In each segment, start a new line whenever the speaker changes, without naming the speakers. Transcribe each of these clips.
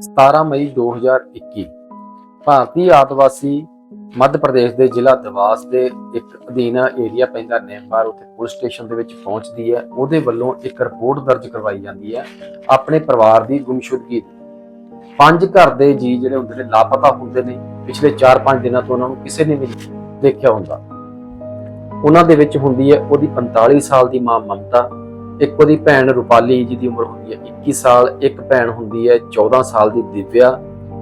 17 ਮਈ 2021 ਭਾਰਤੀ ਆਦਿਵਾਸੀ ਮੱਧ ਪ੍ਰਦੇਸ਼ ਦੇ ਜ਼ਿਲ੍ਹਾ ਦਵਾਸ ਦੇ ਇੱਕ ਅਧੀਨ ਏਰੀਆ ਪੈਂਦਾ ਨੇਪਾਰ, ਉੱਥੇ ਪੁਲਿਸ ਸਟੇਸ਼ਨ ਦੇ ਵਿੱਚ ਪਹੁੰਚਦੀ ਹੈ। ਉਹਦੇ ਵੱਲੋਂ ਇੱਕ ਰਿਪੋਰਟ ਦਰਜ ਕਰਵਾਈ ਜਾਂਦੀ ਹੈ ਆਪਣੇ ਪਰਿਵਾਰ ਦੀ ਗੁੰਮਸ਼ੁਦਗੀ ਪੰਜ ਘਰ ਦੇ ਜੀ ਜਿਹੜੇ ਹੁੰਦੇ ਨੇ, ਲਾਪਤਾ ਹੁੰਦੇ ਨੇ। ਪਿਛਲੇ 4-5 ਦਿਨਾਂ ਤੋਂ ਉਹਨਾਂ ਨੂੰ ਕਿਸੇ ਨੇ ਵੀ ਨਹੀਂ ਦੇਖਿਆ ਹੁੰਦਾ। ਉਹਨਾਂ ਦੇ ਵਿੱਚ ਹੁੰਦੀ ਹੈ ਉਹਦੀ 45 ਸਾਲ ਦੀ ਮਾਂ ਮਮਤਾ। ਇੱਕ ਉਹਦੀ ਭੈਣ ਰੁਪਾਲੀ ਜਿਹਦੀ ਉਮਰ ਹੁੰਦੀ ਹੈ 21 ਸਾਲ, ਇੱਕ ਭੈਣ ਹੁੰਦੀ ਹੈ 14 ਸਾਲ ਦੀ ਦਿਵਿਆ।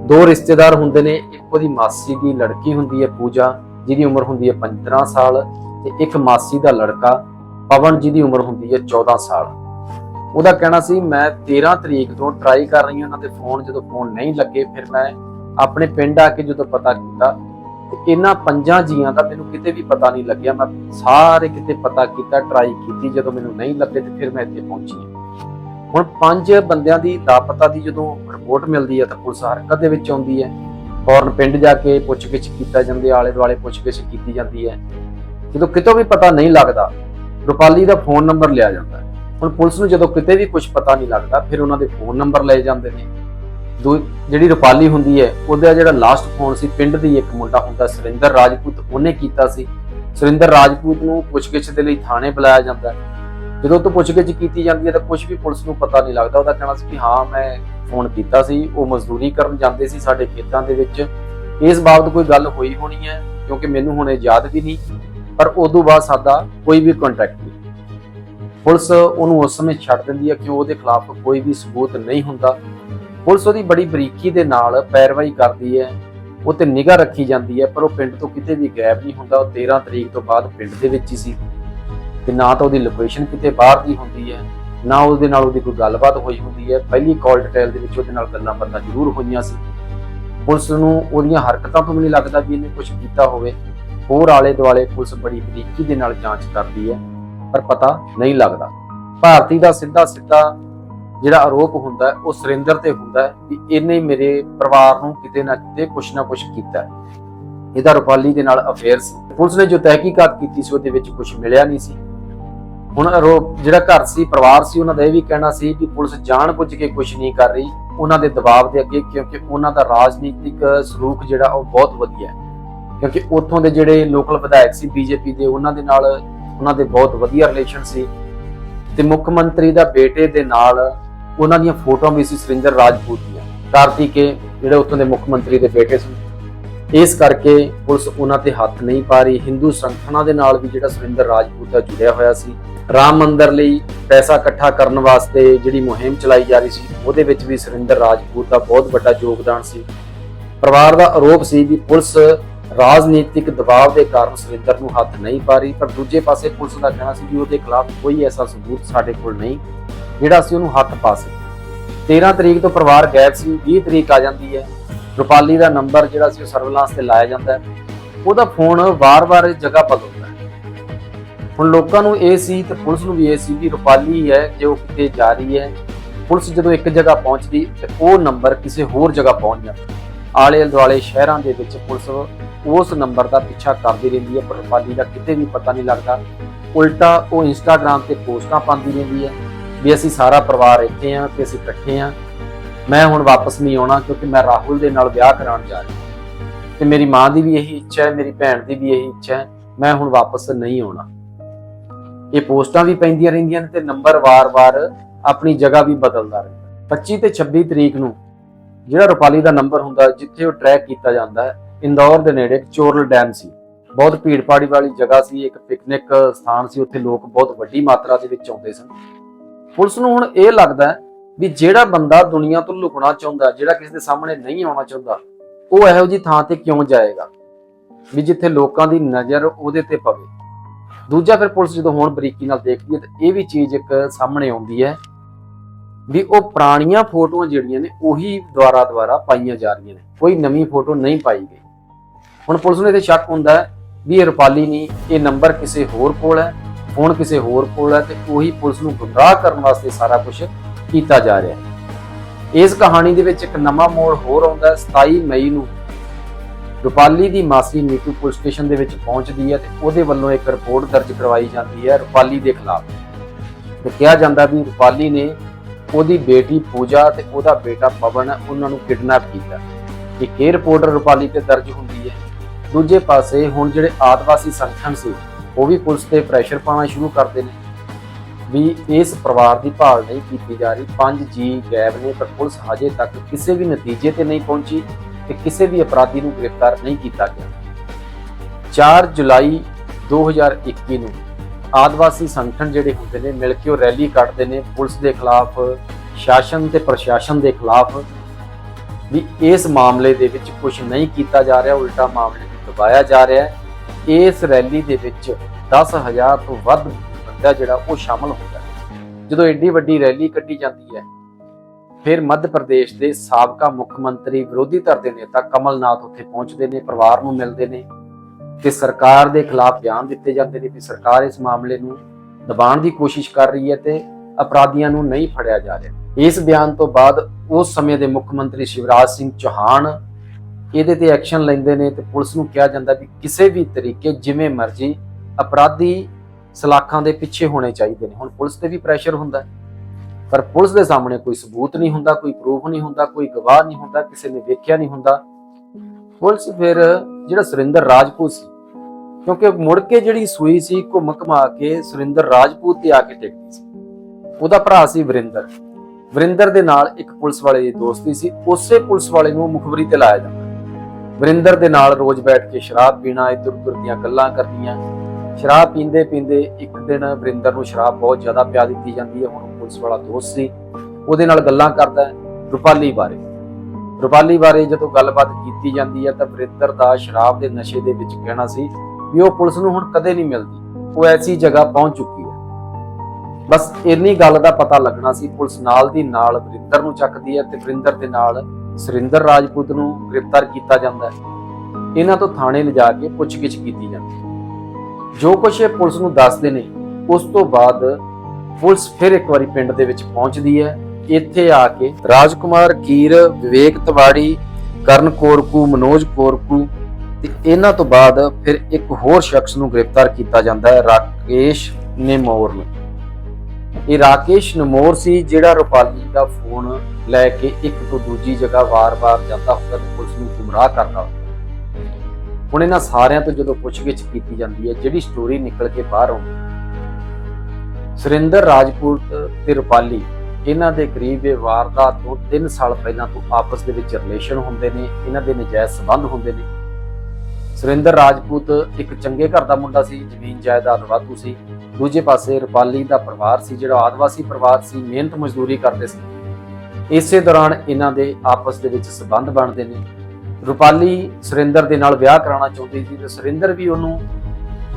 ਦੋ ਰਿਸ਼ਤੇਦਾਰ ਹੁੰਦੇ ਨੇ, ਇੱਕ ਉਹਦੀ ਮਾਸੀ ਦੀ ਲੜਕੀ ਹੁੰਦੀ ਹੈ, ਪੂਜਾ, ਜਿਹਦੀ ਉਮਰ ਹੁੰਦੀ ਹੈ 15 ਸਾਲ ਤੇ ਇੱਕ ਮਾਸੀ ਦਾ ਲੜਕਾ, ਪਵਨ ਜਿਹਦੀ ਉਮਰ ਹੁੰਦੀ ਹੈ 14 ਸਾਲ। ਉਹਦਾ ਕਹਿਣਾ ਸੀ, ਮੈਂ 13 ਤਰੀਕ ਤੋਂ ਟਰਾਈ ਕਰ ਰਹੀ ਹਾਂ, ਉਹਨਾਂ ਦੇ ਫੋਨ ਜਦੋਂ ਫੋਨ ਨਹੀਂ ਲੱਗੇ, ਫਿਰ ਮੈਂ ਆਪਣੇ ਪਿੰਡ ਆ ਕੇ ਜਦੋਂ ਪਤਾ ਕੀਤਾ ਤੇ ਇਹਨਾਂ ਪੰਜਾਂ ਜੀਆਂ ਦਾ ਮੈਨੂੰ ਕਿਤੇ ਵੀ ਪਤਾ ਨਹੀਂ ਲੱਗਿਆ। ਮੈਂ ਸਾਰੇ ਕਿਤੇ ਪਤਾ ਕੀਤਾ ਟਰਾਈ ਕੀਤੀ, ਜਦੋਂ ਮੈਨੂੰ ਨਹੀਂ ਲੱਗੇ ਤੇ ਫਿਰ ਮੈਂ ਇੱਥੇ ਪਹੁੰਚੀ ਹਾਂ। ਹੁਣ ਪੰਜ ਬੰਦਿਆਂ ਦੀ ਲਾਪਤਾ ਦੀ ਜਦੋਂ ਰਿਪੋਰਟ ਮਿਲਦੀ ਹੈ ਤਾਂ ਪੁਲਿਸ ਹਰਕਤ ਦੇ ਵਿੱਚ ਆਉਂਦੀ ਹੈ। ਫੌਰਨ ਪਿੰਡ ਜਾ ਕੇ ਪੁੱਛਗਿੱਛ ਕੀਤਾ ਜਾਂਦੀ ਹੈ ਆਲੇ ਦੁਆਲੇ ਪੁੱਛਗਿੱਛ ਕੀਤੀ ਜਾਂਦੀ ਹੈ। ਜਦੋਂ ਕਿਤੋਂ ਵੀ ਪਤਾ ਨਹੀਂ ਲੱਗਦਾ, ਰੁਪਾਲੀ ਦਾ ਫੋਨ ਨੰਬਰ ਲਿਆ ਜਾਂਦਾ ਹੁਣ ਪੁਲਿਸ ਨੂੰ ਜਦੋਂ ਕਿਤੇ ਵੀ ਕੁਝ ਪਤਾ ਨਹੀਂ ਲੱਗਦਾ, ਫਿਰ ਉਹਨਾਂ ਦੇ ਫੋਨ ਨੰਬਰ ਲਏ ਜਾਂਦੇ ਨੇ। ਜਿਹੜੀ ਰੁਪਾਲੀ ਹੁੰਦੀ ਹੈ, ਉਹਦਾ ਜਿਹੜਾ ਲਾਸਟ ਫੋਨ ਸੀ, ਪਿੰਡ ਦੀ ਇੱਕ ਮੁੰਡਾ ਹੁੰਦਾ, ਸੁਰਿੰਦਰ ਰਾਜਪੂਤ, ਉਹਨੇ ਕੀਤਾ ਸੀ। ਸੁਰਿੰਦਰ ਰਾਜਪੂਤ ਨੂੰ ਪੁੱਛਗਿੱਛ ਦੇ ਲਈ ਥਾਣੇ ਬੁਲਾਇਆ ਜਾਂਦਾ ਜਦੋਂ ਤੋਂ ਪੁੱਛਗਿੱਛ ਕੀਤੀ ਜਾਂਦੀ ਹੈ, ਤਾਂ ਕੁਝ ਵੀ ਪੁਲਿਸ ਨੂੰ ਪਤਾ ਨਹੀਂ ਲੱਗਦਾ। ਉਹਦਾ ਕਹਿਣਾ ਸੀ ਕਿ, ਹਾਂ, ਮੈਂ ਫੋਨ ਕੀਤਾ ਸੀ, ਉਹ ਮਜ਼ਦੂਰੀ ਕਰਨ ਜਾਂਦੇ ਸੀ ਸਾਡੇ ਖੇਤਾਂ ਦੇ ਵਿੱਚ। ਇਸ ਬਾਬਤ ਕੋਈ ਗੱਲ ਹੋਈ ਹੋਣੀ ਹੈ, ਕਿਉਂਕਿ ਮੈਨੂੰ ਹੁਣ ਇਹ ਯਾਦ ਵੀ ਨਹੀਂ, ਪਰ ਉਦੋਂ ਬਾਅਦ ਸਾਡਾ ਕੋਈ ਵੀ ਕੰਟੈਕਟ ਨਹੀਂ। ਪੁਲਿਸ ਉਹਨੂੰ ਉਸ ਸਮੇਂ ਛੱਡ ਦਿੰਦੀ ਹੈ, ਕਿਉਂ? ਉਹਦੇ ਖਿਲਾਫ ਕੋਈ ਵੀ ਸਬੂਤ ਨਹੀਂ ਹੁੰਦਾ। ਪੁਲਿਸ ਉਹਦੀ ਬੜੀ ਬਰੀਕੀ ਦੇ ਨਾਲ ਪੈਰਵਾਈ ਕਰਦੀ ਹੈ, ਉਹ ਤੇ ਨਿਗਾਹ ਰੱਖੀ ਜਾਂਦੀ ਹੈ, ਪਰ ਉਹ ਪਿੰਡ ਤੋਂ ਕਿਤੇ ਵੀ ਗਾਇਬ ਨਹੀਂ ਹੁੰਦਾ, ਉਹ 13 ਤਰੀਕ ਤੋਂ ਬਾਅਦ ਪਿੰਡ ਦੇ ਵਿੱਚ ਹੀ ਸੀ। ਤੇ ਨਾ ਤਾਂ ਉਹਦੀ ਲੋਕੇਸ਼ਨ ਕਿਤੇ ਬਾਹਰ ਦੀ ਹੁੰਦੀ ਹੈ, ਨਾ ਉਹਦੇ ਨਾਲ ਉਹਦੀ ਕੋਈ ਗੱਲਬਾਤ ਹੋਈ ਹੁੰਦੀ ਹੈ। ਪਹਿਲੀ ਕਾਲ ਡਿਟੇਲ ਦੇ ਵਿੱਚ ਉਹਦੇ ਨਾਲ ਗੱਲਾਂ ਬਾਤਾਂ ਜ਼ਰੂਰ ਹੋਈਆਂ ਸੀ। ਪੁਲਿਸ ਨੂੰ ਉਹਦੀਆਂ ਹਰਕਤਾਂ ਤੋਂ ਵੀ ਨਹੀਂ ਲੱਗਦਾ ਵੀ ਇਹਨੇ ਕੁਝ ਕੀਤਾ ਹੋਵੇ। ਹੋਰ ਆਲੇ ਦੁਆਲੇ ਪੁਲਿਸ ਬੜੀ ਬਰੀਕੀ ਦੇ ਨਾਲ ਜਾਂਚ ਕਰਦੀ ਹੈ, ਪਰ ਪਤਾ ਨਹੀਂ ਲੱਗਦਾ। ਭਾਰਤੀ ਦਾ ਸਿੱਧਾ ਸਿੱਧਾ ਜਿਹੜਾ ਆਰੋਪ ਹੁੰਦਾ ਉਹ ਸੁਰਿੰਦਰ ਤੇ ਹੁੰਦਾ ਹੈ ਵੀ ਇਹਨੇ ਮੇਰੇ ਪਰਿਵਾਰ ਨੂੰ ਕਿਤੇ ਨਾ ਕਿਤੇ ਕੁਛ ਨਾ ਕੁਛ ਕੀਤਾ ਇਹਦਾ ਰੁਪਾਲੀ ਦੇ ਨਾਲ ਅਫੇਅਰ ਸੀ। ਪੁਲਿਸ ਨੇ ਜੋ ਤਹਿਕੀਕਾਤ ਕੀਤੀ ਸੀ, ਉਹਦੇ ਵਿੱਚ ਕੁਝ ਮਿਲਿਆ ਨਹੀਂ ਸੀ। ਹੁਣ ਆਰੋਪ ਜਿਹੜਾ ਘਰ ਸੀ, ਪਰਿਵਾਰ ਸੀ, ਉਹਨਾਂ ਦਾ ਇਹ ਵੀ ਕਹਿਣਾ ਸੀ ਕਿ ਪੁਲਿਸ ਜਾਣ ਬੁੱਝ ਕੇ ਕੁਝ ਨਹੀਂ ਕਰ ਰਹੀ, ਉਹਨਾਂ ਦੇ ਦਬਾਅ ਦੇ ਅੱਗੇ, ਕਿਉਂਕਿ ਉਹਨਾਂ ਦਾ ਰਾਜਨੀਤਿਕ ਸਰੂਖ ਜਿਹੜਾ, ਉਹ ਬਹੁਤ ਵਧੀਆ ਹੈ। ਕਿਉਂਕਿ ਉੱਥੋਂ ਦੇ ਜਿਹੜੇ ਲੋਕਲ ਵਿਧਾਇਕ ਸੀ, ਬੀਜੇਪੀ ਦੇ, ਉਹਨਾਂ ਦੇ ਨਾਲ ਉਹਨਾਂ ਦੇ ਬਹੁਤ ਵਧੀਆ ਰਿਲੇਸ਼ਨ ਸੀ। ਤੇ ਮੁੱਖ ਮੰਤਰੀ ਦਾ ਬੇਟੇ ਦੇ ਨਾਲ ਉਹਨਾਂ ਦੀਆਂ ਫੋਟੋਆਂ ਵੀ ਸੀ ਸੁਰਿੰਦਰ ਰਾਜਪੂਤ ਦੀਆਂ। ਕਾਰਤਿਕੇ ਜਿਹੜੇ ਉੱਥੋਂ ਦੇ ਮੁੱਖ ਮੰਤਰੀ ਦੇ ਬੇਟੇ ਸੀ। ਇਸ ਕਰਕੇ ਪੁਲਿਸ ਉਹਨਾਂ ਤੇ ਹੱਥ ਨਹੀਂ ਪਾ ਰਹੀ। ਹਿੰਦੂ ਸੰਗਠਨਾਂ ਦੇ ਨਾਲ ਵੀ ਜਿਹੜਾ ਸੁਰਿੰਦਰ ਰਾਜਪੂਤ ਦਾ ਜੁੜਿਆ ਹੋਇਆ ਸੀ। ਰਾਮ ਮੰਦਰ ਲਈ ਪੈਸਾ ਇਕੱਠਾ ਕਰਨ ਵਾਸਤੇ ਜਿਹੜੀ ਮੁਹਿੰਮ ਚਲਾਈ ਜਾ ਰਹੀ ਸੀ, ਉਹਦੇ ਵਿੱਚ ਵੀ ਸੁਰਿੰਦਰ ਰਾਜਪੂਤ ਦਾ ਬਹੁਤ ਵੱਡਾ ਯੋਗਦਾਨ ਸੀ। ਪਰਿਵਾਰ ਦਾ ਆਰੋਪ ਸੀ ਵੀ ਪੁਲਿਸ ਰਾਜਨੀਤਿਕ ਦਬਾਅ ਦੇ ਕਾਰਨ ਸੁਰਿੰਦਰ ਨੂੰ ਹੱਥ ਨਹੀਂ ਪਾ ਰਹੀ ਪਰ ਦੂਜੇ ਪਾਸੇ ਪੁਲਿਸ ਦਾ ਕਹਿਣਾ ਸੀ ਵੀ ਉਹਦੇ ਖਿਲਾਫ ਕੋਈ ਐਸਾ ਸਬੂਤ ਸਾਡੇ ਕੋਲ ਨਹੀਂ, ਜਿਹੜਾ ਅਸੀਂ ਉਹਨੂੰ ਹੱਥ ਪਾ ਸਕੀਏ। 13 ਤਰੀਕ ਤੋਂ ਪਰਿਵਾਰ ਗਾਇਬ ਸੀ 20 ਤਰੀਕ ਆ ਜਾਂਦੀ ਹੈ। ਰੁਪਾਲੀ ਦਾ ਨੰਬਰ ਜਿਹੜਾ ਸੀ ਉਹ ਸਰਵਲਾਂਸ ਤੇ ਲਾਇਆ ਜਾਂਦਾ ਹੈ। ਉਹਦਾ ਫੋਨ ਵਾਰ-ਵਾਰ ਜਗ੍ਹਾ ਬਦਲਦਾ ਹੈ। ਹੁਣ ਲੋਕਾਂ ਨੂੰ ਇਹ ਸੀ ਤੇ ਪੁਲਿਸ ਨੂੰ ਵੀ ਇਹ ਸੀ ਵੀ ਰੁਪਾਲੀ ਹੈ ਜੇ ਉਹ ਕਿਤੇ ਜਾ ਰਹੀ ਹੈ। ਪੁਲਿਸ ਜਦੋਂ ਇੱਕ ਜਗ੍ਹਾ ਪਹੁੰਚਦੀ ਤੇ ਉਹ ਨੰਬਰ ਕਿਸੇ ਹੋਰ ਜਗ੍ਹਾ ਪਹੁੰਚ ਜਾਂਦਾ। ਆਲੇ ਦੁਆਲੇ ਸ਼ਹਿਰਾਂ ਦੇ ਵਿੱਚ ਪੁਲਿਸ ਉਸ ਨੰਬਰ ਦਾ ਪਿੱਛਾ ਕਰਦੀ ਰਹਿੰਦੀ ਹੈ, ਪਰ ਰੂਪਾਲੀ ਦਾ ਕਿਤੇ ਵੀ ਪਤਾ ਨਹੀਂ ਲੱਗਦਾ। ਉਲਟਾ ਉਹ ਇੰਸਟਾਗ੍ਰam ਤੇ ਪੋਸਟਾਂ ਪਾਉਂਦੀ ਰਹਿੰਦੀ ਹੈ ਵੀ ਅਸੀਂ ਸਾਰਾ ਪਰਿਵਾਰ ਇੱਥੇ ਆ ਤੇ ਅਸੀਂ ਇਕੱਠੇ ਆ ਮੈਂ ਹੁਣ ਵਾਪਸ ਨਹੀਂ ਆਉਣਾ ਕਿਉਂਕਿ ਮੈਂ ਰਾਹੁਲ ਦੇ ਨਾਲ ਵਿਆਹ ਕਰਾਉਣ ਜਾ ਰਹੀ ਹਾਂ। ਤੇ ਮੇਰੀ ਮਾਂ ਦੀ ਵੀ ਇਹੀ ਇੱਛਾ ਹੈ, ਮੇਰੀ ਭੈਣ ਦੀ ਵੀ ਇਹੀ ਇੱਛਾ ਹੈ, ਮੈਂ ਹੁਣ ਵਾਪਸ ਨਹੀਂ ਆਉਣਾ। ਇਹ ਪੋਸਟਾਂ ਵੀ ਪੈਂਦੀਆਂ ਰਹਿੰਦੀਆਂ ਨੇ ਤੇ ਨੰਬਰ ਵਾਰ-ਵਾਰ ਆਪਣੀ ਜਗ੍ਹਾ ਵੀ ਬਦਲਦਾ ਰਹਿੰਦਾ। 25 ਤੇ 26 ਤਰੀਕ ਨੂੰ ਜਿਹੜਾ ਰੁਪਾਲੀ ਦਾ ਨੰਬਰ ਹੁੰਦਾ, ਜਿੱਥੇ ਉਹ ਟਰੈਕ ਕੀਤਾ ਜਾਂਦਾ ਹੈ, ਇੰਦੌਰ ਦੇ ਨੇੜੇ ਇੱਕ ਚੋਰਲ ਡੈਮ ਸੀ। ਬਹੁਤ ਭੀੜ ਭਾੜੀ ਵਾਲੀ ਜਗ੍ਹਾ ਸੀ, ਇੱਕ ਪਿਕਨਿਕ ਸਥਾਨ ਸੀ, ਉੱਥੇ ਲੋਕ ਬਹੁਤ ਵੱਡੀ ਮਾਤਰਾ ਦੇ ਵਿੱਚ ਆਉਂਦੇ ਸਨ। ਪੁਲਿਸ ਨੂੰ ਹੁਣ ਇਹ ਲੱਗਦਾ ਵੀ ਜਿਹੜਾ ਬੰਦਾ ਦੁਨੀਆ ਤੋਂ ਲੁਕਣਾ ਚਾਹੁੰਦਾ, ਜਿਹੜਾ ਕਿਸੇ ਦੇ ਸਾਹਮਣੇ ਨਹੀਂ ਆਉਣਾ ਚਾਹੁੰਦਾ, ਉਹ ਇਹੋ ਜੀ ਥਾਂ ਤੇ ਕਿਉਂ ਜਾਏਗਾ? ਵੀ ਜਿੱਥੇ ਲੋਕਾਂ ਦੀ ਨਜ਼ਰ ਉਹਦੇ ਤੇ ਪਵੇ। ਦੂਜਾ ਫਿਰ ਪੁਲਿਸ ਜਦੋਂ ਹੁਣ ਬਰੀਕੀ ਨਾਲ ਦੇਖਦੀ ਹੈ, ਤਾਂ ਇਹ ਵੀ ਚੀਜ਼ ਇੱਕ ਸਾਹਮਣੇ ਆਉਂਦੀ ਹੈ ਵੀ ਉਹ ਪੁਰਾਣੀਆਂ ਫੋਟੋਆਂ ਜਿਹੜੀਆਂ ਨੇ ਉਹੀ ਦੁਆਰਾ ਦੁਆਰਾ ਪਾਈਆਂ ਜਾ ਰਹੀਆਂ ਨੇ। ਕੋਈ ਨਵੀਂ ਫੋਟੋ ਨਹੀਂ ਪਾਈ ਗਈ। ਹੁਣ ਪੁਲਿਸ ਨੂੰ ਇਹਦੇ ਸ਼ੱਕ ਹੁੰਦਾ ਹੈ ਵੀ ਇਹ ਰੁਪਾਲੀ ਨਹੀਂ, ਇਹ ਨੰਬਰ ਕਿਸੇ ਹੋਰ ਕੋਲ ਹੈ, ਫੋਨ ਕਿਸੇ ਹੋਰ ਕੋਲ ਹੈ ਤੇ ਉਹੀ ਪੁਲਿਸ ਨੂੰ ਗੁੰਮਰਾਹ ਕਰਨ ਵਾਸਤੇ ਸਾਰਾ ਕੁਝ ਕੀਤਾ ਜਾ ਰਿਹਾ ਹੈ। ਇਸ ਕਹਾਣੀ ਦੇ ਵਿੱਚ ਇੱਕ ਨਵਾਂ ਮੋੜ ਹੋਰ ਆਉਂਦਾ ਹੈ 27 ਮਈ ਨੂੰ ਰੁਪਾਲੀ ਦੀ ਮਾਸੀ ਨੀਤੂ ਪੁਲਿਸ ਸਟੇਸ਼ਨ ਦੇ ਵਿੱਚ ਪਹੁੰਚਦੀ ਹੈ ਤੇ ਉਹਦੇ ਵੱਲੋਂ ਇੱਕ ਰਿਪੋਰਟ ਦਰਜ ਕਰਵਾਈ ਜਾਂਦੀ ਹੈ ਰੁਪਾਲੀ ਦੇ ਖਿਲਾਫ। ਤੇ ਕਿਹਾ ਜਾਂਦਾ ਵੀ ਰੁਪਾਲੀ ਨੇ ਉਹਦੀ ਬੇਟੀ ਪੂਜਾ ਤੇ ਉਹਦਾ ਬੇਟਾ ਪਵਨ ਉਹਨਾਂ ਨੂੰ ਕਿਡਨੈਪ ਕੀਤਾ। ਇੱਕ ਇਹ ਰਿਪੋਰਟ ਰੁਪਾਲੀ ਤੇ ਦਰਜ ਹੁੰਦੀ ਹੈ। ਦੂਜੇ ਪਾਸੇ ਹੁਣ ਜਿਹੜੇ ਆਦਿਵਾਸੀ ਸੰਗਠਨ ਸੀ, ਉਹ ਵੀ ਪੁਲਿਸ ਤੇ ਪ੍ਰੈਸ਼ਰ ਪਾਉਣਾ ਸ਼ੁਰੂ ਕਰਦੇ ਨੇ। ਵੀ ਇਸ ਪਰਿਵਾਰ ਦੀ ਭਾਲ ਨਹੀਂ ਕੀਤੀ ਜਾ ਰਹੀ। ਪੰਜ ਜੀ ਗੈਬ ਨੇ, ਪਰ ਪੁਲਿਸ ਹਜੇ ਤੱਕ ਕਿਸੇ ਵੀ ਨਤੀਜੇ ਤੇ ਨਹੀਂ ਪਹੁੰਚੀ ਤੇ ਕਿਸੇ ਵੀ ਅਪਰਾਧੀ ਨੂੰ ਗ੍ਰਿਫਤਾਰ ਨਹੀਂ ਕੀਤਾ ਗਿਆ। 4 ਜੁਲਾਈ 2021 ਨੂੰ ਆਦਿਵਾਸੀ ਸੰਗਠਨ ਜਿਹੜੇ ਹੁੰਦੇ ਨੇ, ਮਿਲ ਕੇ ਉਹ ਰੈਲੀ ਕੱਢਦੇ ਨੇ ਪੁਲਿਸ ਦੇ ਖਿਲਾਫ, ਸ਼ਾਸਨ ਤੇ ਪ੍ਰਸ਼ਾਸਨ ਦੇ ਖਿਲਾਫ ਵੀ ਇਸ ਮਾਮਲੇ ਦੇ ਵਿੱਚ ਕੁਝ ਨਹੀਂ ਕੀਤਾ ਜਾ ਰਿਹਾ, ਉਲਟਾ ਮਾਮਲੇ ਨੂੰ ਦਬਾਇਆ ਜਾ ਰਿਹਾ ਹੈ। ਇਸ ਰੈਲੀ ਦੇ ਵਿੱਚ 10000 ਤੋਂ ਵੱਧ ਬੰਦਾ ਜਿਹੜਾ ਉਹ ਸ਼ਾਮਲ ਹੁੰਦਾ ਹੈ। ਜਦੋਂ ਏਡੀ ਵੱਡੀ ਰੈਲੀ ਕੱਢੀ ਜਾਂਦੀ ਹੈ, ਫਿਰ ਮੱਧ ਪ੍ਰਦੇਸ਼ ਦੇ ਸਾਬਕਾ ਮੁੱਖ ਮੰਤਰੀ ਵਿਰੋਧੀ ਧਿਰ ਦੇ ਨੇਤਾ ਕਮਲਨਾਥ ਉੱਥੇ ਪਹੁੰਚਦੇ ਨੇ, ਪਰਿਵਾਰ ਨੂੰ ਮਿਲਦੇ ਨੇ। ਤੇ ਸਰਕਾਰ ਦੇ ਖਿਲਾਫ ਬਿਆਨ ਦਿੱਤੇ ਜਾਂਦੇ ਨੇ ਕਿ ਸਰਕਾਰ ਇਸ ਮਾਮਲੇ ਨੂੰ ਦਬਾਉਣ ਦੀ ਕੋਸ਼ਿਸ਼ ਕਰ ਰਹੀ ਹੈ ਤੇ ਅਪਰਾਧੀਆਂ ਨੂੰ ਨਹੀਂ ਫੜਿਆ ਜਾ ਰਿਹਾ। ਇਸ ਬਿਆਨ ਤੋਂ ਬਾਅਦ ਉਸ ਸਮੇਂ ਦੇ ਮੁੱਖ ਮੰਤਰੀ ਸ਼ਿਵਰਾਜ ਸਿੰਘ ਚੌਹਾਨ ਇਹਦੇ ਤੇ ਐਕਸ਼ਨ ਲੈਂਦੇ ਨੇ ਤੇ ਪੁਲਿਸ ਨੂੰ ਕਿਹਾ ਜਾਂਦਾ ਵੀ ਕਿਸੇ ਵੀ ਤਰੀਕੇ ਜਿਵੇਂ ਮਰਜ਼ੀ ਅਪਰਾਧੀ ਸਲਾਖਾਂ ਦੇ ਪਿੱਛੇ ਹੋਣੇ ਚਾਹੀਦੇ ਨੇ। ਹੁਣ ਪੁਲਿਸ ਤੇ ਵੀ ਪ੍ਰੈਸ਼ਰ ਹੁੰਦਾ ਪਰ ਪੁਲਿਸ ਦੇ ਸਾਹਮਣੇ ਕੋਈ ਸਬੂਤ ਨਹੀਂ ਹੁੰਦਾ, ਕੋਈ ਪ੍ਰੂਫ ਨਹੀਂ ਹੁੰਦਾ, ਕੋਈ ਗਵਾਹ ਨਹੀਂ ਹੁੰਦਾ, ਕਿਸੇ ਨੇ ਵੇਖਿਆ ਨਹੀਂ ਹੁੰਦਾ। ਪੁਲਿਸ ਫਿਰ ਜਿਹੜਾ ਸੁਰਿੰਦਰ ਰਾਜਪੂਤ ਸੀ ਕਿਉਂਕਿ ਮੁੜ ਕੇ ਜਿਹੜੀ ਸੂਈ ਸੀ, ਘੁੰਮ ਘਮਾ ਕੇ ਸੁਰਿੰਦਰ ਰਾਜਪੂਤ ਤੇ ਆ ਕੇ ਟਿਕਦੀ ਸੀ। ਉਹਦਾ ਭਰਾ ਸੀ ਵਰਿੰਦਰ। ਵਰਿੰਦਰ ਦੇ ਨਾਲ ਇੱਕ ਪੁਲਿਸ ਵਾਲੇ ਦੀ ਦੋਸਤੀ ਸੀ। ਉਸੇ ਪੁਲਿਸ ਵਾਲੇ ਨੂੰ ਮੁਖਬਰੀ ਤੇ ਲਾਇਆ ਜਾਂਦਾ। ਵਰਿੰਦਰ ਦੇ ਨਾਲ ਰੋਜ਼ ਬੈਠ ਕੇ ਸ਼ਰਾਬ ਪੀਣਾ, ਇੱਧਰ ਉੱਧਰ ਦੀਆਂ ਗੱਲਾਂ ਕਰਨੀਆਂ। ਸ਼ਰਾਬ ਪੀਂਦੇ ਪੀਂਦੇ ਇੱਕ ਦਿਨ ਵਰਿੰਦਰ ਨੂੰ ਸ਼ਰਾਬ ਬਹੁਤ ਜ਼ਿਆਦਾ ਪਿਆ ਦਿੱਤੀ ਜਾਂਦੀ ਹੈ। ਹੁਣ ਪੁਲਿਸ ਵਾਲਾ ਦੋਸਤ ਸੀ। ਉਹਦੇ ਨਾਲ ਗੱਲਾਂ ਕਰਦਾ ਹੈ ਰੁਪਾਲੀ ਬਾਰੇ। ਰੁਪਾਲੀ ਬਾਰੇ ਜਦੋਂ ਗੱਲਬਾਤ ਕੀਤੀ ਜਾਂਦੀ ਹੈ ਤਾਂ ਵਰਿੰਦਰ ਦਾ ਸ਼ਰਾਬ ਦੇ ਨਸ਼ੇ ਦੇ ਵਿੱਚ ਕਹਿਣਾ ਸੀ। ਵੀ ਉਹ ਪੁਲਿਸ ਨੂੰ ਹੁਣ ਕਦੇ ਨਹੀਂ ਮਿਲਦੀ। ਉਹ ਐਸੀ ਜਗ੍ਹਾ ਪਹੁੰਚ ਚੁੱਕੀ ਹੈ। ਬਸ ਇੰਨੀ ਗੱਲ ਦਾ ਪਤਾ ਲੱਗਣਾ ਸੀ, ਪੁਲਿਸ ਨਾਲ ਦੀ ਨਾਲ ਵਰਿੰਦਰ ਨੂੰ ਚੱਕਦੀ ਹੈ ਤੇ ਵਰਿੰਦਰ ਦੇ ਨਾਲ ਸੁਰਿੰਦਰ ਰਾਜਪੂਤ ਨੂੰ ਗ੍ਰਿਫਤਾਰ ਕੀਤਾ ਜਾਂਦਾ ਹੈ। ਇਹਨਾਂ ਤੋਂ ਥਾਣੇ ਲਿਜਾ ਕੇ ਪੁੱਛਗਿੱਛ ਕੀਤੀ ਜਾਂਦੀ ਹੈ। ਜੋ ਕੁਝ ਇਹ ਪੁਲਿਸ ਨੂੰ ਦੱਸਦੇ ਨੇ, ਉਸ ਤੋਂ ਬਾਅਦ ਪੁਲਿਸ ਫਿਰ ਇੱਕ ਵਾਰੀ ਪਿੰਡ ਦੇ ਵਿੱਚ ਪਹੁੰਚਦੀ ਹੈ। ਇੱਥੇ ਆ ਕੇ ਰਾਜਕੁਮਾਰ ਕੀਰ ਵਿਵੇਕ ਤਿਵਾੜੀ, ਕਰਨ ਕੋਰਕੂ ਮਨੋਜ ਕੋਰਕੂ ਤੇ ਇਹਨਾਂ ਤੋਂ ਬਾਅਦ ਫਿਰ ਇੱਕ ਹੋਰ ਸ਼ਖਸ ਨੂੰ ਗ੍ਰਿਫਤਾਰ ਕੀਤਾ ਜਾਂਦਾ ਹੈ, ਰਾਕੇਸ਼ ਨਿਮੋਰ ਨੂੰ। ਇਹ ਰਾਕੇਸ਼ ਨਮੋਰ ਸੀ ਜਿਹੜਾ ਰੁਪਾਲੀ ਦਾ ਫੋਨ ਲੈ ਕੇ ਇੱਕ ਤੋਂ ਦੂਜੀ ਜਗ੍ਹਾ ਵਾਰ-ਵਾਰ ਜਾਂਦਾ ਹੁੰਦਾ ਤੇ ਪੁਲਿਸ ਨੂੰ ਗੁੰਮਰਾਹ ਕਰਦਾ ਹੁੰਦਾ ਹੁਣ ਇਹਨਾਂ ਸਾਰਿਆਂ ਤੋਂ ਜਦੋਂ ਪੁੱਛਗਿੱਛ ਕੀਤੀ ਜਾਂਦੀ ਹੈ, ਜਿਹੜੀ ਸਟੋਰੀ ਨਿਕਲ ਕੇ ਬਾਹਰ ਆਉਂਦੀ ਸੁਰਿੰਦਰ ਰਾਜਪੂਤ ਤੇ ਰੁਪਾਲੀ, ਇਹਨਾਂ ਦੇ ਕਰੀਬ ਇਹ ਵਾਰਦਾਤ ਤੋਂ 3 ਸਾਲ ਪਹਿਲਾਂ ਤੋਂ ਆਪਸ ਦੇ ਵਿੱਚ ਰਿਲੇਸ਼ਨ ਹੁੰਦੇ ਨੇ, ਇਹਨਾਂ ਦੇ ਨਜਾਇਜ਼ ਸੰਬੰਧ ਹੁੰਦੇ ਨੇ। ਸੁਰਿੰਦਰ ਰਾਜਪੂਤ ਇੱਕ ਚੰਗੇ ਘਰ ਦਾ ਮੁੰਡਾ ਸੀ, ਜ਼ਮੀਨ ਜਾਇਦਾਦ ਵਾਧੂ ਸੀ। ਦੂਜੇ ਪਾਸੇ ਰੁਪਾਲੀ ਦਾ ਪਰਿਵਾਰ ਸੀ, ਜਿਹੜਾ ਆਦਿਵਾਸੀ ਪਰਿਵਾਰ ਸੀ, ਮਿਹਨਤ ਮਜ਼ਦੂਰੀ ਕਰਦੇ ਸੀ। ਇਸੇ ਦੌਰਾਨ ਇਹਨਾਂ ਦੇ ਆਪਸ ਦੇ ਵਿੱਚ ਸਬੰਧ ਬਣਦੇ ਨੇ। ਰੁਪਾਲੀ ਸੁਰਿੰਦਰ ਦੇ ਨਾਲ ਵਿਆਹ ਕਰਾਉਣਾ ਚਾਹੁੰਦੀ ਸੀ ਤੇ ਸੁਰਿੰਦਰ ਵੀ ਉਹਨੂੰ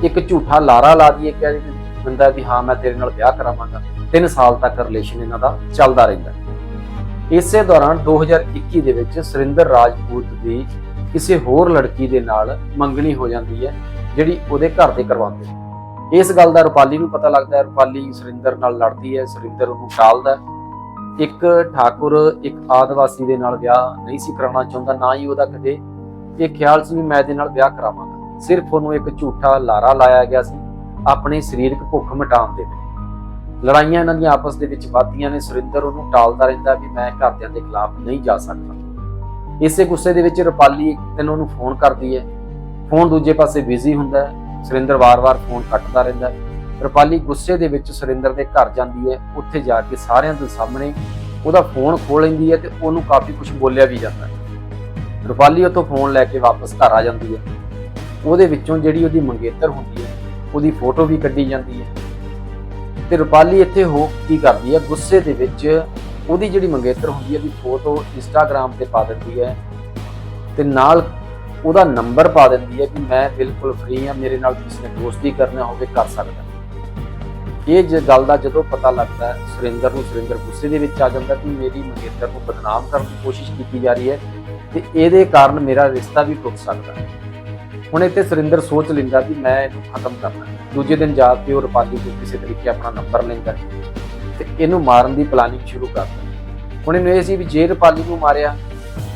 ਇੱਕ ਝੂਠਾ ਲਾਰਾ ਲਾ ਦਈਏ, ਕਹਿ ਬੰਦਾ ਵੀ ਹਾਂ, ਮੈਂ ਤੇਰੇ ਨਾਲ ਵਿਆਹ ਕਰਾਵਾਂਗਾ। 3 ਸਾਲ ਤੱਕ ਰਿਲੇਸ਼ਨ ਇਹਨਾਂ ਦਾ ਚੱਲਦਾ ਰਹਿੰਦਾ। ਇਸੇ ਦੌਰਾਨ 2021 ਦੇ ਵਿੱਚ ਸੁਰਿੰਦਰ ਰਾਜਪੂਤ ਦੀ ਕਿਸੇ ਹੋਰ ਲੜਕੀ ਦੇ ਨਾਲ ਮੰਗਣੀ ਹੋ ਜਾਂਦੀ ਹੈ, ਜਿਹੜੀ ਉਹਦੇ ਘਰ ਦੇ ਕਰਵਾਉਂਦੇ ਇਸ ਗੱਲ ਦਾ ਰੁਪਾਲੀ ਨੂੰ ਪਤਾ ਲੱਗਦਾ ਹੈ। ਰੁਪਾਲੀ ਸੁਰਿੰਦਰ ਨਾਲ ਲੜਦੀ ਹੈ, ਸੁਰਿੰਦਰ ਉਹਨੂੰ ਟਾਲਦਾ ਇੱਕ ਠਾਕੁਰ, ਇੱਕ ਆਦਿਵਾਸੀ ਦੇ ਨਾਲ ਵਿਆਹ ਨਹੀਂ ਸੀ ਕਰਾਉਣਾ ਚਾਹੁੰਦਾ, ਨਾ ਹੀ ਉਹਦਾ ਕਦੇ। ਇਹ ਖਿਆਲ ਸੀ ਵੀ ਮੈਂ ਇਹਦੇ ਨਾਲ ਵਿਆਹ ਕਰਾਵਾਂਗਾ। ਸਿਰਫ ਉਹਨੂੰ ਇੱਕ ਝੂਠਾ ਲਾਰਾ ਲਾਇਆ ਗਿਆ ਸੀ, ਆਪਣੀ ਸਰੀਰਕ ਭੁੱਖ ਮਿਟਾਉਣ ਦੇ ਲਈ। ਲੜਾਈਆਂ ਇਹਨਾਂ ਦੀਆਂ ਆਪਸ ਦੇ ਵਿੱਚ ਵੱਧਦੀਆਂ ਨੇ। ਸੁਰਿੰਦਰ ਉਹਨੂੰ ਟਾਲਦਾ ਰਹਿੰਦਾ ਵੀ ਮੈਂ ਘਰਦਿਆਂ ਦੇ ਖਿਲਾਫ ਨਹੀਂ ਜਾ ਸਕਦਾ। ਇਸੇ ਗੁੱਸੇ ਦੇ ਵਿੱਚ ਰੁਪਾਲੀ ਇੱਕ ਦਿਨ ਉਹਨੂੰ ਫੋਨ ਕਰਦੀ ਹੈ। ਫੋਨ ਦੂਜੇ ਪਾਸੇ ਬਿਜ਼ੀ ਹੁੰਦਾ ਹੈ। ਸੁਰਿੰਦਰ ਵਾਰ-ਵਾਰ ਫੋਨ ਕੱਟਦਾ ਰਹਿੰਦਾ ਹੈ। ਰੁਪਾਲੀ ਗੁੱਸੇ ਦੇ ਵਿੱਚ ਸੁਰਿੰਦਰ ਦੇ ਘਰ ਜਾਂਦੀ ਹੈ। ਉੱਥੇ ਜਾ ਕੇ ਸਾਰਿਆਂ ਦੇ ਸਾਹਮਣੇ ਉਹਦਾ ਫੋਨ ਖੋਲ ਲੈਂਦੀ ਹੈ ਤੇ ਉਹਨੂੰ ਕਾਫੀ ਕੁਝ ਬੋਲਿਆ ਵੀ ਜਾਂਦਾ ਹੈ। ਰੁਪਾਲੀ ਉੱਥੋਂ ਫੋਨ ਲੈ ਕੇ ਵਾਪਸ ਘਰ ਆ ਜਾਂਦੀ ਹੈ। ਉਹਦੇ ਵਿੱਚੋਂ ਜਿਹੜੀ ਉਹਦੀ ਮੰਗੇਤਰ ਹੁੰਦੀ ਹੈ, ਉਹਦੀ ਫੋਟੋ ਵੀ ਕੱਢੀ ਜਾਂਦੀ ਹੈ। ਤੇ ਰੁਪਾਲੀ ਇੱਥੇ ਹੋ ਕੀ ਕਰਦੀ ਹੈ? ਗੁੱਸੇ ਦੇ ਵਿੱਚ ਉਹਦੀ ਜਿਹੜੀ ਮੰਗੇਤਰ ਹੁੰਦੀ ਹੈ ਦੀ ਫੋਟੋ ਇੰਸਟਾਗ੍ਰam ਤੇ ਪਾ ਦਿੰਦੀ ਹੈ ਤੇ ਨਾਲ ਉਹਦਾ ਨੰਬਰ ਪਾ ਦਿੰਦੀ ਹੈ ਕਿ ਮੈਂ ਬਿਲਕੁਲ ਫ੍ਰੀ ਹਾਂ, ਮੇਰੇ ਨਾਲ ਕਿਸੇ ਨੇ ਦੋਸਤੀ ਕਰਨਾ ਹੋਵੇ, ਕਰ ਸਕਦਾ ਇਹ ਜ ਗੱਲ ਦਾ ਜਦੋਂ ਪਤਾ ਲੱਗਦਾ ਹੈ, ਸੁਰਿੰਦਰ ਨੂੰ ਸੁਰਿੰਦਰ ਗੁੱਸੇ ਦੇ ਵਿੱਚ ਆ ਜਾਂਦਾ ਕਿ ਮੇਰੀ ਮੰਗੇਤਰ ਨੂੰ ਬਦਨਾਮ ਕਰਨ ਦੀ ਕੋਸ਼ਿਸ਼ ਕੀਤੀ ਜਾ ਰਹੀ ਹੈ ਤੇ ਇਹਦੇ ਕਾਰਨ ਮੇਰਾ ਰਿਸ਼ਤਾ ਵੀ ਟੁੱਟ ਸਕਦਾ ਹੈ। ਹੁਣ ਇੱਥੇ ਸੁਰਿੰਦਰ ਸੋਚ ਲੈਂਦਾ ਕਿ ਮੈਂ ਇਹਨੂੰ ਖਤਮ ਕਰਨਾ ਦੂਜੇ ਦਿਨ ਜਾ ਕੇ ਉਹ ਰੁਪਾਲੀ ਤੋਂ ਕਿਸੇ ਤਰੀਕੇ ਆਪਣਾ ਨੰਬਰ ਲੈਂਦਾ ਤੇ ਇਹਨੂੰ ਮਾਰਨ ਦੀ ਪਲਾਨਿੰਗ ਸ਼ੁਰੂ ਕਰ ਹੈ। ਹੁਣ ਇਹਨੂੰ ਇਹ ਸੀ ਵੀ ਜੇ ਰੁਪਾਲੀ ਨੂੰ ਮਾਰਿਆ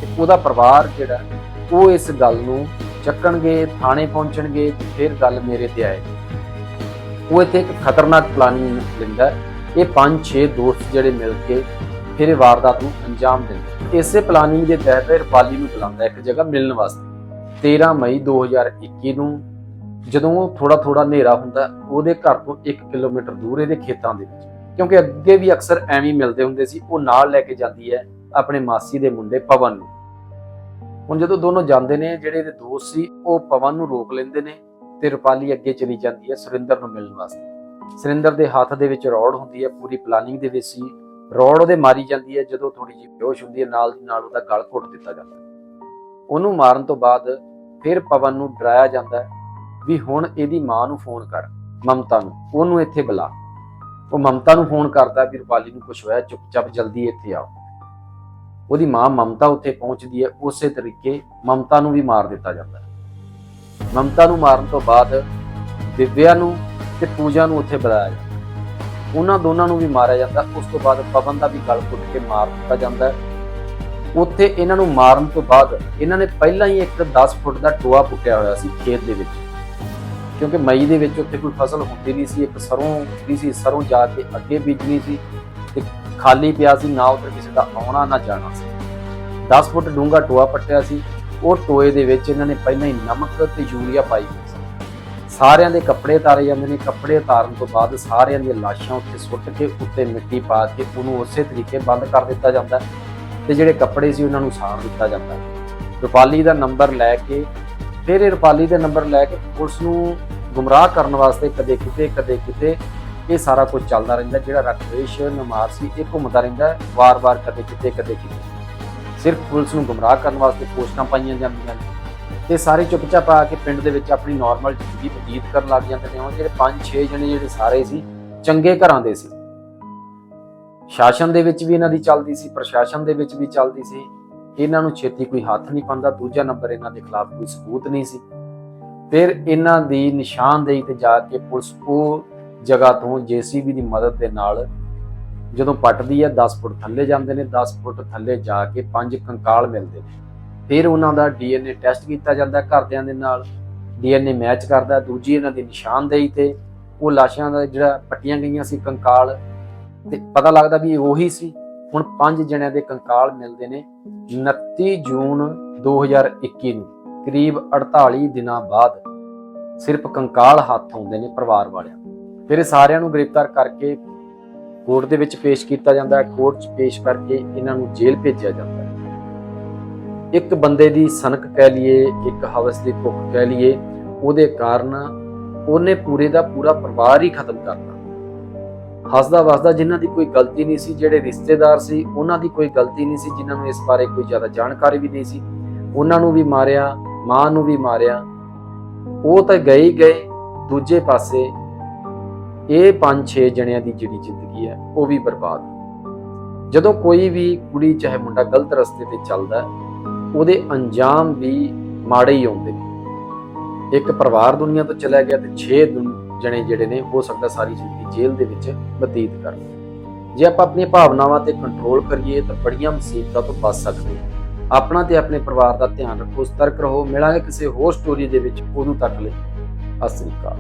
ਤੇ ਉਹਦਾ ਪਰਿਵਾਰ ਜਿਹੜਾ, ਉਹ ਇਸ ਗੱਲ ਨੂੰ ਚੱਕਣਗੇ, ਥਾਣੇ ਪਹੁੰਚਣਗੇ, ਫਿਰ ਗੱਲ ਮੇਰੇ ਤੇ ਆਏਗੀ ਉਹ ਇੱਥੇ ਇੱਕ ਖਤਰਨਾਕ ਪਲਾਨਿੰਗ ਲੈਂਦਾ ਇਹ ਪੰਜ, ਛੇ ਦੋਸਤ ਜਿਹੜੇ ਮਿਲ ਕੇ ਫਿਰ ਇਹ ਵਾਰਦਾਤ ਨੂੰ ਅੰਜਾਮ ਦਿੰਦੇ ਇਸੇ ਪਲਾਨਿੰਗ ਦੇ ਤਹਿਤ ਇਹ ਰੁਪਾਲੀ ਨੂੰ ਬੁਲਾਉਂਦਾ ਇੱਕ ਜਗ੍ਹਾ ਮਿਲਣ ਵਾਸਤੇ। 13 ਮਈ 2021 ਨੂੰ ਜਦੋਂ ਉਹ ਥੋੜਾ ਥੋੜਾ ਹਨੇਰਾ ਹੁੰਦਾ, ਉਹਦੇ ਘਰ ਤੋਂ 1 ਕਿਲੋਮੀਟਰ ਦੂਰ ਇਹਦੇ ਖੇਤਾਂ ਦੇ ਵਿੱਚ ਕਿਉਂਕਿ ਅੱਗੇ ਵੀ ਅਕਸਰ ਐਵੇਂ ਮਿਲਦੇ ਹੁੰਦੇ ਸੀ, ਉਹ ਨਾਲ ਲੈ ਕੇ ਜਾਂਦੀ ਹੈ ਆਪਣੇ ਮਾਸੀ ਦੇ ਮੁੰਡੇ ਪਵਨ ਨੂੰ। ਹੁਣ ਜਦੋਂ ਦੋਨੋਂ ਜਾਂਦੇ ਨੇ, ਜਿਹੜੇ ਇਹਦੇ ਦੋਸਤ ਸੀ, ਉਹ ਪਵਨ ਨੂੰ ਰੋਕ ਲੈਂਦੇ ਨੇ ਤੇ ਰੁਪਾਲੀ ਅੱਗੇ ਚਲੀ ਜਾਂਦੀ ਹੈ ਸੁਰਿੰਦਰ ਨੂੰ ਮਿਲਣ ਵਾਸਤੇ। ਸੁਰਿੰਦਰ ਦੇ ਹੱਥ ਦੇ ਵਿੱਚ ਰੌੜ ਹੁੰਦੀ ਹੈ, ਪੂਰੀ ਪਲਾਨਿੰਗ ਦੇ ਵਿੱਚ ਸੀ ਰੌੜ ਉਹਦੇ ਮਾਰੀ ਜਾਂਦੀ ਹੈ, ਜਦੋਂ ਥੋੜੀ ਜਿਹੀ ਬੇਹੋਸ਼ ਹੁੰਦੀ ਹੈ, ਨਾਲ ਦੀ ਨਾਲ ਉਹਦਾ ਗਲ ਘੁੱਟ ਦਿੱਤਾ ਜਾਂਦਾ ਉਹਨੂੰ ਮਾਰਨ ਤੋਂ ਬਾਅਦ ਫਿਰ ਪਵਨ ਨੂੰ ਡਰਾਇਆ ਜਾਂਦਾ ਵੀ ਹੁਣ ਇਹਦੀ ਮਾਂ ਨੂੰ ਫੋਨ ਕਰ, ਮਮਤਾ ਨੂੰ, ਉਹਨੂੰ ਇੱਥੇ ਬੁਲਾ। ਉਹ ਮਮਤਾ ਨੂੰ ਫੋਨ ਕਰਦਾ ਵੀ ਰੁਪਾਲੀ ਨੂੰ ਕੁਝ ਹੋਇਆ, ਚੁੱਪਚਾਪ ਜਲਦੀ ਇੱਥੇ ਆਓ। ਉਹਦੀ ਮਾਂ ਮਮਤਾ ਉੱਥੇ ਪਹੁੰਚਦੀ ਹੈ, ਉਸੇ ਤਰੀਕੇ ਮਮਤਾ ਨੂੰ ਵੀ ਮਾਰ ਦਿੱਤਾ ਜਾਂਦਾ ਹੈ। ਮਮਤਾ ਨੂੰ ਮਾਰਨ ਤੋਂ ਬਾਅਦ ਦਿਵਿਆ ਨੂੰ ਤੇ ਪੂਜਾ ਨੂੰ ਉੱਥੇ ਬੁਲਾਇਆ ਜਾਂਦਾ ਉਹਨਾਂ ਦੋਨਾਂ ਨੂੰ ਵੀ ਮਾਰਿਆ ਜਾਂਦਾ ਉਸ ਤੋਂ ਬਾਅਦ ਪਵਨ ਦਾ ਵੀ ਗਲ ਘੁੱਟ ਕੇ ਮਾਰ ਦਿੱਤਾ ਜਾਂਦਾ ਉੱਥੇ ਇਹਨਾਂ ਨੂੰ ਮਾਰਨ ਤੋਂ ਬਾਅਦ ਇਹਨਾਂ ਨੇ ਪਹਿਲਾਂ ਹੀ ਇੱਕ 10 ਫੁੱਟ ਦਾ ਟੋਆ ਪੁੱਟਿਆ ਹੋਇਆ ਸੀ ਖੇਤ ਦੇ ਵਿੱਚ। ਕਿਉਂਕਿ ਮਈ ਦੇ ਵਿੱਚ ਉੱਥੇ ਕੋਈ ਫਸਲ ਹੁੰਦੀ ਨਹੀਂ ਸੀ, ਇੱਕ ਸਰੋਂ ਵੀ ਸੀ, ਸਰੋਂ ਜਾ ਕੇ ਅੱਗੇ ਬੀਜਣੀ ਸੀ ਤੇ ਖਾਲੀ ਪਿਆ ਸੀ, ਨਾ ਉੱਧਰ ਕਿਸੇ ਦਾ ਆਉਣਾ, ਨਾ ਜਾਣਾ ਸੀ। 10 ਫੁੱਟ ਡੂੰਘਾ ਟੋਆ ਪੱਟਿਆ ਸੀ, ਉਹ ਟੋਏ ਦੇ ਵਿੱਚ ਇਹਨਾਂ ਨੇ ਪਹਿਲਾਂ ਹੀ ਨਮਕ ਤੇ ਯੂਰੀਆ ਪਾਈ ਹੋਈ ਸੀ। ਸਾਰਿਆਂ ਦੇ ਕੱਪੜੇ ਉਤਾਰੇ ਜਾਂਦੇ ਨੇ, ਕੱਪੜੇ ਉਤਾਰਨ ਤੋਂ ਬਾਅਦ ਸਾਰਿਆਂ ਦੀਆਂ ਲਾਸ਼ਾਂ ਉੱਤੇ ਸੁੱਟ ਕੇ ਉੱਤੇ ਮਿੱਟੀ ਪਾ ਕੇ ਉਹਨੂੰ ਉਸੇ ਤਰੀਕੇ ਬੰਦ ਕਰ ਦਿੱਤਾ ਜਾਂਦਾ ਹੈ ਤੇ ਜਿਹੜੇ ਕੱਪੜੇ ਸੀ ਉਹਨਾਂ ਨੂੰ ਸਾੜ ਦਿੱਤਾ ਜਾਂਦਾ ਰੁਪਾਲੀ ਦਾ ਨੰਬਰ ਲੈ ਕੇ, ਫਿਰ ਇਹ ਰੁਪਾਲੀ ਦੇ ਨੰਬਰ ਲੈ ਕੇ ਪੁਲਿਸ ਨੂੰ ਗੁੰਮਰਾਹ ਕਰਨ ਵਾਸਤੇ ਕਦੇ ਕਿਤੇ ਕਦੇ ਕਿਤੇ ਇਹ ਸਾਰਾ ਕੁਝ ਚੱਲਦਾ ਰਹਿੰਦਾ, ਜਿਹੜਾ ਰਕੇਸ਼ ਨਮਾਰ ਸੀ, ਇਹ ਘੁੰਮਦਾ ਰਹਿੰਦਾ, ਵਾਰ-ਵਾਰ, ਕਦੇ ਕਿਤੇ ਕਦੇ ਕਿਤੇ। ਸਿਰਫ ਪੁਲਿਸ ਨੂੰ ਗੁੰਮਰਾਹ ਕਰਨ ਵਾਸਤੇ ਪੋਸਟਾਂ ਪਾਈਆਂ ਜਾਂਦੀਆਂ ਨੇ। ਤੇ ਸਾਰੇ ਚੁੱਪਚਾਪ ਆ ਕੇ ਪਿੰਡ ਦੇ ਵਿੱਚ ਆਪਣੀ ਨਾਰਮਲ ਜ਼ਿੰਦਗੀ ਬਤੀਤ ਕਰਨ ਲੱਗ ਜਾਂਦੇ ਨੇ। ਉਹ ਜਿਹੜੇ 5-6 ਜਣੇ ਜਿਹੜੇ ਸਾਰੇ ਸੀ, ਚੰਗੇ ਘਰਾਂ ਦੇ ਸੀ। ਸ਼ਾਸਨ ਦੇ ਵਿੱਚ ਵੀ ਇਹਨਾਂ ਦੀ ਚੱਲਦੀ ਸੀ, ਪ੍ਰਸ਼ਾਸਨ ਦੇ ਵਿੱਚ ਵੀ ਚੱਲਦੀ ਸੀ। ਇਹਨਾਂ ਨੂੰ ਛੇਤੀ ਕੋਈ ਹੱਥ ਨਹੀਂ ਪਾਉਂਦਾ, ਦੂਜਾ ਨੰਬਰ ਇਹਨਾਂ ਦੇ ਖਿਲਾਫ ਕੋਈ ਸਬੂਤ ਨਹੀਂ ਸੀ। ਫਿਰ ਇਹਨਾਂ ਦੀ ਨਿਸ਼ਾਨਦੇਹੀ ਤੇ ਜਾ ਕੇ ਪੁਲਿਸ ਉਹ ਜਗ੍ਹਾ ਤੋਂ ਜੀਸੀਬੀ ਦੀ ਮਦਦ ਦੇ ਨਾਲ ਜਦੋਂ ਪੱਟਦੀ ਹੈ 10 ਫੁੱਟ ਥੱਲੇ ਜਾਂਦੇ ਨੇ 10 ਫੁੱਟ ਥੱਲੇ ਜਾ ਕੇ ਪੰਜ ਕੰਕਾਲ ਮਿਲਦੇ ਨੇ। ਫਿਰ ਉਹਨਾਂ ਦਾ ਡੀਐਨਏ ਟੈਸਟ ਕੀਤਾ ਜਾਂਦਾ ਘਰਦਿਆਂ ਦੇ ਨਾਲ, ਡੀਐਨਏ ਮੈਚ ਕਰਦਾ। ਦੂਜੀ ਇਹਨਾਂ ਦੀ ਨਿਸ਼ਾਨਦੇਹੀ ਤੇ ਉਹ ਲਾਸ਼ਾਂ ਦਾ ਜਿਹੜਾ ਪੱਟੀਆਂ ਗਈਆਂ ਸੀ ਕੰਕਾਲ, ਤੇ ਪਤਾ ਲੱਗਦਾ ਵੀ ਉਹੀ ਸੀ। ਹੁਣ ਪੰਜ ਜਣਿਆਂ ਦੇ ਕੰਕਾਲ ਮਿਲਦੇ ਨੇ 29 ਜੂਨ 2021 ਨੂੰ। ਕਰੀਬ 48 ਦਿਨਾਂ ਬਾਅਦ ਸਿਰਫ ਕੰਕਾਲ ਹੱਥ ਆਉਂਦੇ ਨੇ ਪਰਿਵਾਰ ਵਾਲਿਆਂ ਫਿਰ ਸਾਰਿਆਂ ਨੂੰ ਗ੍ਰਿਫਤਾਰ ਕਰਕੇ ਕੋਰਟ ਦੇ ਵਿੱਚ ਪੇਸ਼ ਕੀਤਾ ਜਾਂਦਾ ਹੈ। ਕੋਰਟ 'ਚ ਪੇਸ਼ ਕਰਕੇ ਇਹਨਾਂ ਨੂੰ ਜੇਲ੍ਹ ਭੇਜਿਆ ਜਾਂਦਾ ਹੈ। ਇੱਕ ਬੰਦੇ ਦੀ ਸਨਕ ਕਹਿ ਲਈਏ, ਇੱਕ ਹਵਸ ਦੀ ਭੁੱਖ ਕਹਿ ਲਈਏ, ਉਹਦੇ ਕਾਰਨ ਉਹਨੇ ਪੂਰੇ ਦਾ ਪੂਰਾ ਪਰਿਵਾਰ ਹੀ ਖਤਮ ਕਰਤਾ ਹੱਸਦਾ ਵਸਦਾ ਜਿਨ੍ਹਾਂ ਦੀ ਕੋਈ ਗਲਤੀ ਨਹੀਂ ਸੀ, ਜਿਹੜੇ ਰਿਸ਼ਤੇਦਾਰ ਸੀ, ਉਹਨਾਂ ਦੀ ਕੋਈ ਗਲਤੀ ਨਹੀਂ ਸੀ, ਜਿਨ੍ਹਾਂ ਨੂੰ ਇਸ ਬਾਰੇ ਕੋਈ ਜ਼ਿਆਦਾ ਜਾਣਕਾਰੀ ਵੀ ਨਹੀਂ ਸੀ, ਉਹਨਾਂ ਨੂੰ ਵੀ ਮਾਰਿਆ ਮਾਂ ਨੂੰ ਵੀ ਮਾਰਿਆ। ਉਹ ਤਾਂ ਗਏ ਹੀ ਗਏ ਦੂਜੇ ਪਾਸੇ। ਇਹ ਪੰਜ ਛੇ ਜਣਿਆਂ ਦੀ ਜਿਹੜੀ ਜ਼ਿੰਦਗੀ ਹੈ, ਉਹ ਵੀ ਬਰਬਾਦ। ਜਦੋਂ ਕੋਈ ਵੀ ਕੁੜੀ ਚਾਹੇ ਮੁੰਡਾ ਗਲਤ ਰਸਤੇ ਤੇ ਚੱਲਦਾ, ਉਹਦੇ ਅੰਜਾਮ ਵੀ ਮਾੜੇ ਹੀ ਆਉਂਦੇ ਨੇ। ਇੱਕ ਪਰਿਵਾਰ ਦੁਨੀਆ ਤੋਂ ਚਲਾ ਗਿਆ ਤੇ 6 ਜਣੇ ਜਿਹੜੇ ਨੇ, ਹੋ ਸਕਦਾ ਸਾਰੀ ਜ਼ਿੰਦਗੀ ਜੇਲ੍ਹ ਦੇ ਵਿੱਚ ਬਤੀਤ ਕਰਨ। ਜੇ ਆਪਾਂ ਆਪਣੀਆਂ ਭਾਵਨਾਵਾਂ ਤੇ ਕੰਟਰੋਲ ਕਰੀਏ, ਤਾਂ ਬੜੀਆਂ ਮੁਸੀਬਤਾਂ ਤੋਂ ਬਚ ਸਕਦੇ ਹਾਂ। ਆਪਣਾ ਤੇ ਆਪਣੇ ਪਰਿਵਾਰ ਦਾ ਧਿਆਨ ਰੱਖੋ, ਸਤਰਕ ਰਹੋ, ਮਿਲਾਂਗੇ ਕਿਸੇ ਹੋਰ ਸਟੋਰੀ ਦੇ ਵਿੱਚ, ਉਦੋਂ ਤੱਕ ਲਈ, ਸਤਿ ਸ੍ਰੀ ਅਕਾਲ।